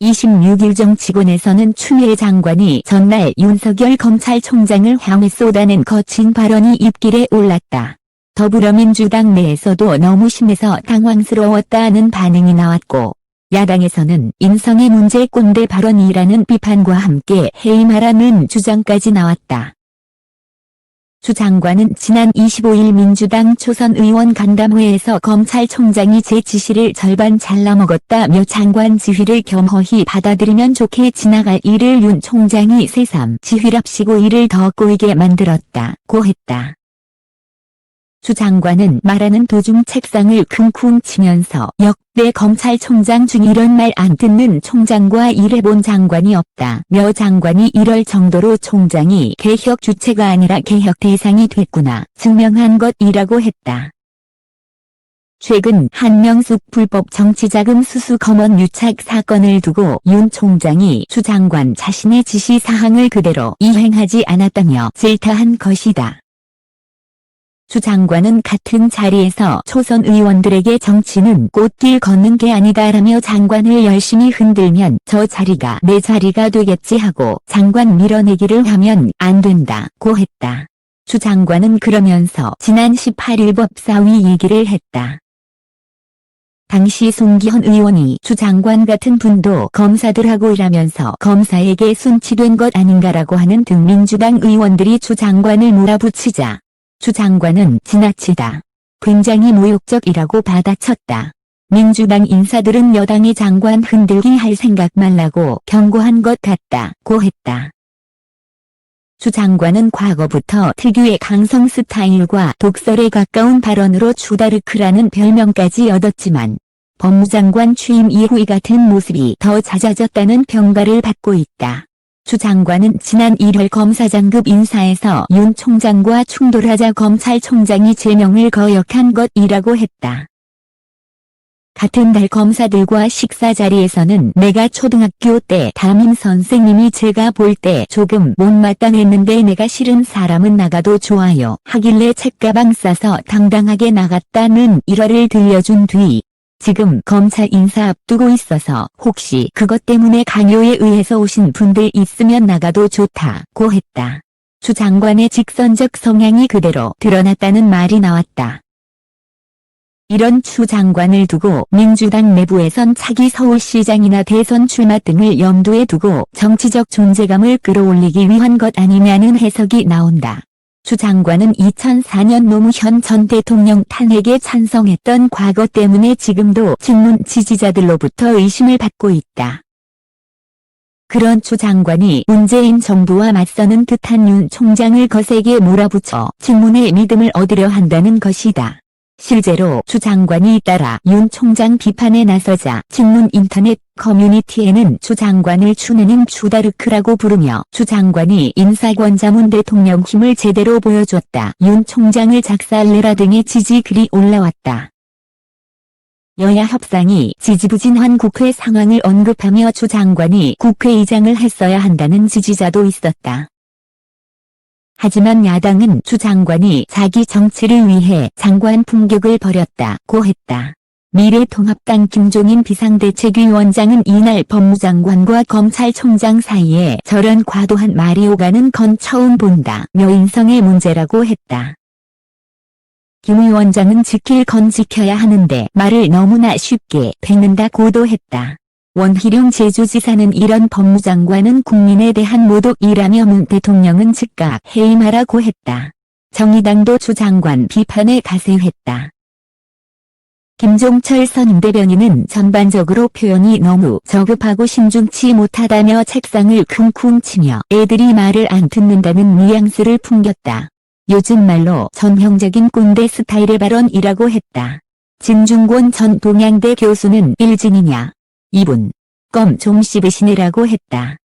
26일 정치권에서는 추미애 장관이 전날 윤석열 검찰총장을 향해 쏟아낸 거친 발언이 입길에 올랐다. 더불어민주당 내에서도 너무 심해서 당황스러웠다는 반응이 나왔고 야당에서는 인성의 문제 꼰대 발언이라는 비판과 함께 해임하라는 주장까지 나왔다. 주 장관은 지난 25일 민주당 초선 의원 간담회에서 검찰총장이 제 지시를 절반 잘라먹었다며 장관 지휘를 겸허히 받아들이면 좋게 지나갈 일을 윤 총장이 새삼 지휘랍시고 일을 더 꼬이게 만들었다 고 했다. 주 장관은 말하는 도중 책상을 쿵쿵 치면서 역대 검찰총장 중 이런 말 안 듣는 총장과 일해본 장관이 없다 며 장관이 이럴 정도로 총장이 개혁 주체가 아니라 개혁 대상이 됐구나 증명한 것이라고 했다. 최근 한명숙 불법 정치자금 수수 검언 유착 사건을 두고 윤 총장이 주 장관 자신의 지시 사항을 그대로 이행하지 않았다며 질타한 것이다. 주 장관은 같은 자리에서 초선 의원들에게 정치는 꽃길 걷는 게 아니다라며 장관을 열심히 흔들면 저 자리가 내 자리가 되겠지 하고 장관 밀어내기를 하면 안 된다고 했다. 주 장관은 그러면서 지난 18일 법사위 얘기를 했다. 당시 송기현 의원이 주 장관 같은 분도 검사들하고 일하면서 검사에게 순치된 것 아닌가라고 하는 등 민주당 의원들이 주 장관을 몰아붙이자 주 장관은 지나치다. 굉장히 모욕적이라고 받아쳤다. 민주당 인사들은 여당의 장관 흔들기 할 생각 말라고 경고한 것 같다고 했다. 주 장관은 과거부터 특유의 강성 스타일과 독설에 가까운 발언으로 주다르크라는 별명까지 얻었지만 법무장관 취임 이후 이 같은 모습이 더 잦아졌다는 평가를 받고 있다. 주 장관은 지난 1월 검사장급 인사에서 윤 총장과 충돌하자 검찰총장이 제명을 거역한 것이라고 했다. 같은 달 검사들과 식사 자리에서는 내가 초등학교 때 담임 선생님이 제가 볼 때 조금 못마땅했는데 내가 싫은 사람은 나가도 좋아요 하길래 책가방 싸서 당당하게 나갔다는 일화를 들려준 뒤 지금 검찰 인사 앞두고 있어서 혹시 그것 때문에 강요에 의해서 오신 분들 있으면 나가도 좋다고 했다. 주 장관의 직선적 성향이 그대로 드러났다는 말이 나왔다. 이런 추 장관을 두고 민주당 내부에선 차기 서울시장이나 대선 출마 등을 염두에 두고 정치적 존재감을 끌어올리기 위한 것 아니냐는 해석이 나온다. 주 장관은 2004년 노무현 전 대통령 탄핵에 찬성했던 과거 때문에 지금도 친문 지지자들로부터 의심을 받고 있다. 그런 주 장관이 문재인 정부와 맞서는 듯한 윤 총장을 거세게 몰아붙여 친문의 믿음을 얻으려 한다는 것이다. 실제로 주 장관이 따라 윤 총장 비판에 나서자 친문 인터넷 커뮤니티에는 주 장관을 추내는 주다르크라고 부르며 주 장관이 인사권 자문 대통령 힘을 제대로 보여줬다. 윤 총장을 작살내라 등의 지지 글이 올라왔다. 여야 협상이 지지부진한 국회 상황을 언급하며 주 장관이 국회의장을 했어야 한다는 지지자도 있었다. 하지만 야당은 주 장관이 자기 정치를 위해 장관 품격을 버렸다고 했다. 미래통합당 김종인 비상대책위원장은 이날 법무장관과 검찰총장 사이에 저런 과도한 말이 오가는 건 처음 본다. 며 인성의 문제라고 했다. 김 위원장은 지킬 건 지켜야 하는데 말을 너무나 쉽게 뱉는다고 도 했다. 원희룡 제주지사는 이런 법무장관은 국민에 대한 모독이라며 문 대통령은 즉각 해임하라고 했다. 정의당도 주 장관 비판에 가세했다. 김종철 선임대변인은 전반적으로 표현이 너무 저급하고 심중치 못하다며 책상을 쿵쿵 치며 애들이 말을 안 듣는다는 뉘앙스를 풍겼다. 요즘 말로 전형적인 꼰대 스타일의 발언이라고 했다. 진중권 전 동양대 교수는 일진이냐. 이분, 껌 좀 씹으시네라고 했다.